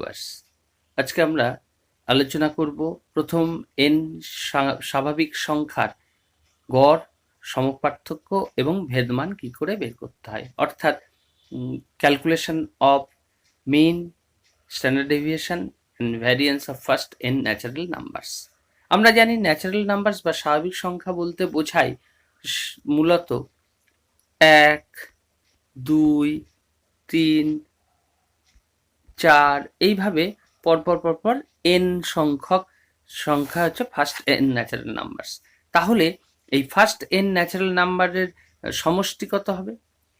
Viewers আজকে আমরা আলোচনা করব প্রথম এন স্বাভাবিক সংখ্যার গড়, সমপার্থক্য এবং ভেদমান কি করে বের করতে হয়। অর্থাৎ calculation of mean standard deviation and variance of first N natural numbers আমরা জানি ন্যাচারাল নাম্বারস বা স্বাভাবিক সংখ্যা বলতে বোঝায় মূলত এক, দুই, তিন চার, এইভাবে পরপর পরপর এন সংখ্যক সংখ্যা হচ্ছে ফার্স্ট এন ন্যাচারাল নাম্বারস তাহলে এই ফার্স্ট এন ন্যাচারাল নাম্বারের সমষ্টি কত হবে?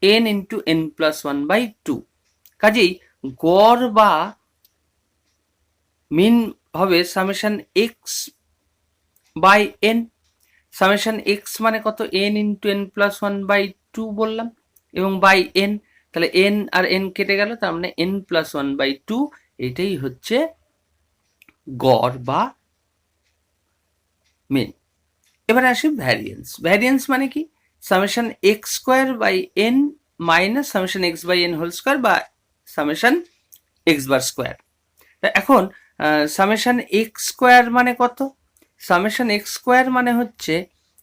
N into N plus one by two কাজেই গড় বা মিন হবে summation X by N summation X মানে কত? N into N plus one by two বললাম। এবং বাই এন তাহলে এন আর এন কেটে গেল, তার মানে N plus one by two এটাই হচ্ছে গড় বা মেন এবারে আসি ভ্যারিয়েন্স ভ্যারিয়েন্স মানে কি? Summation X square by N minus summation X by N whole square বা সামেশন এক্স বার স্কোয়ার এখন সামেশন এক্স স্কোয়ার মানে কত? সামেশন এক্স স্কোয়ার মানে হচ্ছে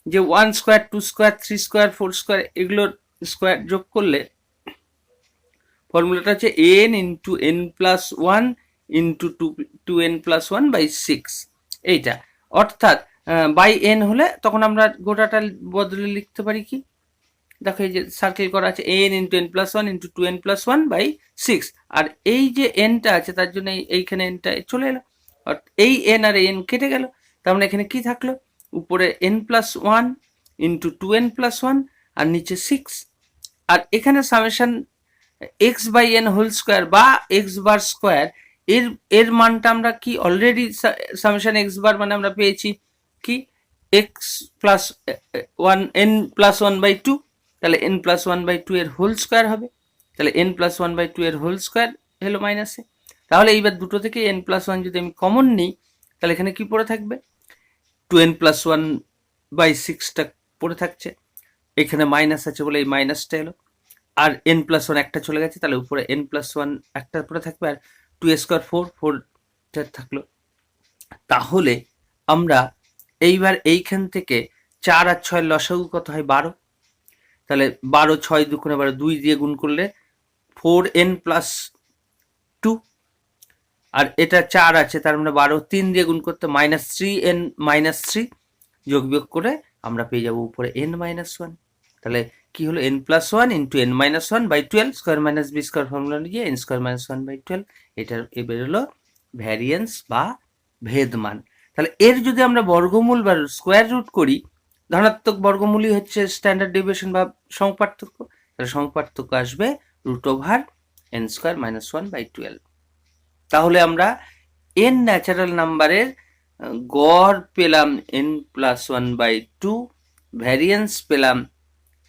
যে one square two square three square four square এগুলোর স্কোয়ার যোগ করলে ফর্মুলাটা হচ্ছে N into N plus one into two two N plus one by six এইটা। অর্থাৎ বাই এন হলে তখন আমরা গোটাটা বদলে লিখতে পারি কি? দেখো এই যে সার্কেল করা আছে N into N plus one into two N plus one by six আর এই যে এনটা আছে, তার জন্য এই- এইখানে এনটা চলে এলো। এই এন আর এন কেটে গেল। তার মানে এখানে কি থাকল? উপরে N plus one into two N plus one আর নিচে সিক্স আর এখানে summation X by N whole square বা এক্স বার স্কোয়ার এর এর মানটা আমরা কি অলরেডি সামেশন এক্স বার মানে আমরা পেয়েছি কি? X plus one N plus one by two তাহলে N plus one by two এর হোল স্কোয়ার হবে, তাহলে N plus one by two এর হোল স্কোয়ার হলো মাইনাসে তাহলে এইবার দুটো থেকে এন প্লাস ওয়ান যদি আমি কমন নিই, তাহলে এখানে কি পড়ে থাকবে? Two N plus one by সিক্সটা পড়ে থাকছে, এখানে মাইনাস আছে বলে এই মাইনাসটা এলো। আর এন প্লাস ওয়ান একটা চলে গেছে, তাহলে উপরে এন প্লাস ওয়ান একটা পরে থাকবে আর টু স্কোয়ার ফোর ফোর থাকল। তাহলে আমরা এইবার এইখান থেকে চার আর ছয় লসাগু কত হয়? বারো। তাহলে বারো, ছয় দুগুণে বারো, দুই দিয়ে গুণ করলে ফোর এন প্লাস টু আর এটা চার আছে, তার মানে বারো তিন দিয়ে গুণ করতে minus three N minus three যোগ বিয়োগ করে আমরা পেয়ে যাব উপরে এন মাইনাস ওয়ান তাহলে কি হলো? N plus one into N minus one by twelve square minus B square formula অনুযায়ী N square minus one by twelve এটার এ বেরোলো ভ্যারিয়েন্স বা ভেদমান। তাহলে এর যদি আমরা বর্গমূল বা স্কোয়ার রুট করি, ধনাত্মক বর্গমূলই হচ্ছে স্ট্যান্ডার্ড ডেভিয়েশন বা সমপার্থক্য তাহলে সমপার্থক্য আসবে root over N square minus one by twelve তাহলে আমরা এন ন্যাচারাল নাম্বারের গড় পেলাম N plus one by two variance পেলাম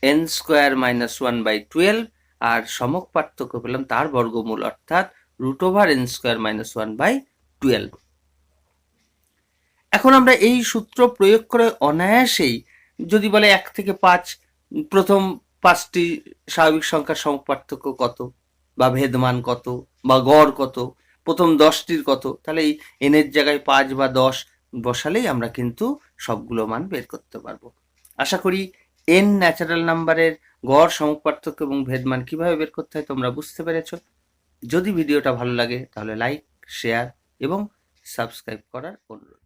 N square minus one by twelve আর সমক পার্থক্য পেলাম তার বর্গমূল, অর্থাৎ root over N square minus one by twelve এখন আমরা এই সূত্র প্রয়োগ করে অনায়াসেই যদি বলে এক থেকে পাঁচ, প্রথম পাঁচটি স্বাভাবিক সংখ্যার সমক পার্থক্য কত বা ভেদমান কত বা গড় কত, প্রথম দশটির কত, তাহলে এই এনের জায়গায় পাঁচ বা দশ বসালেই আমরা কিন্তু সবগুলো মান বের করতে পারব। আশা করি এন ন্যাচারাল নাম্বারের গড়, সমক, পার্থক্য এবং ভেদমান কীভাবে বের করতে হয় তোমরা বুঝতে পেরেছ। যদি ভিডিওটা ভালো লাগে তাহলে লাইক শেয়ার এবং সাবস্ক্রাইব করার অনুরোধ।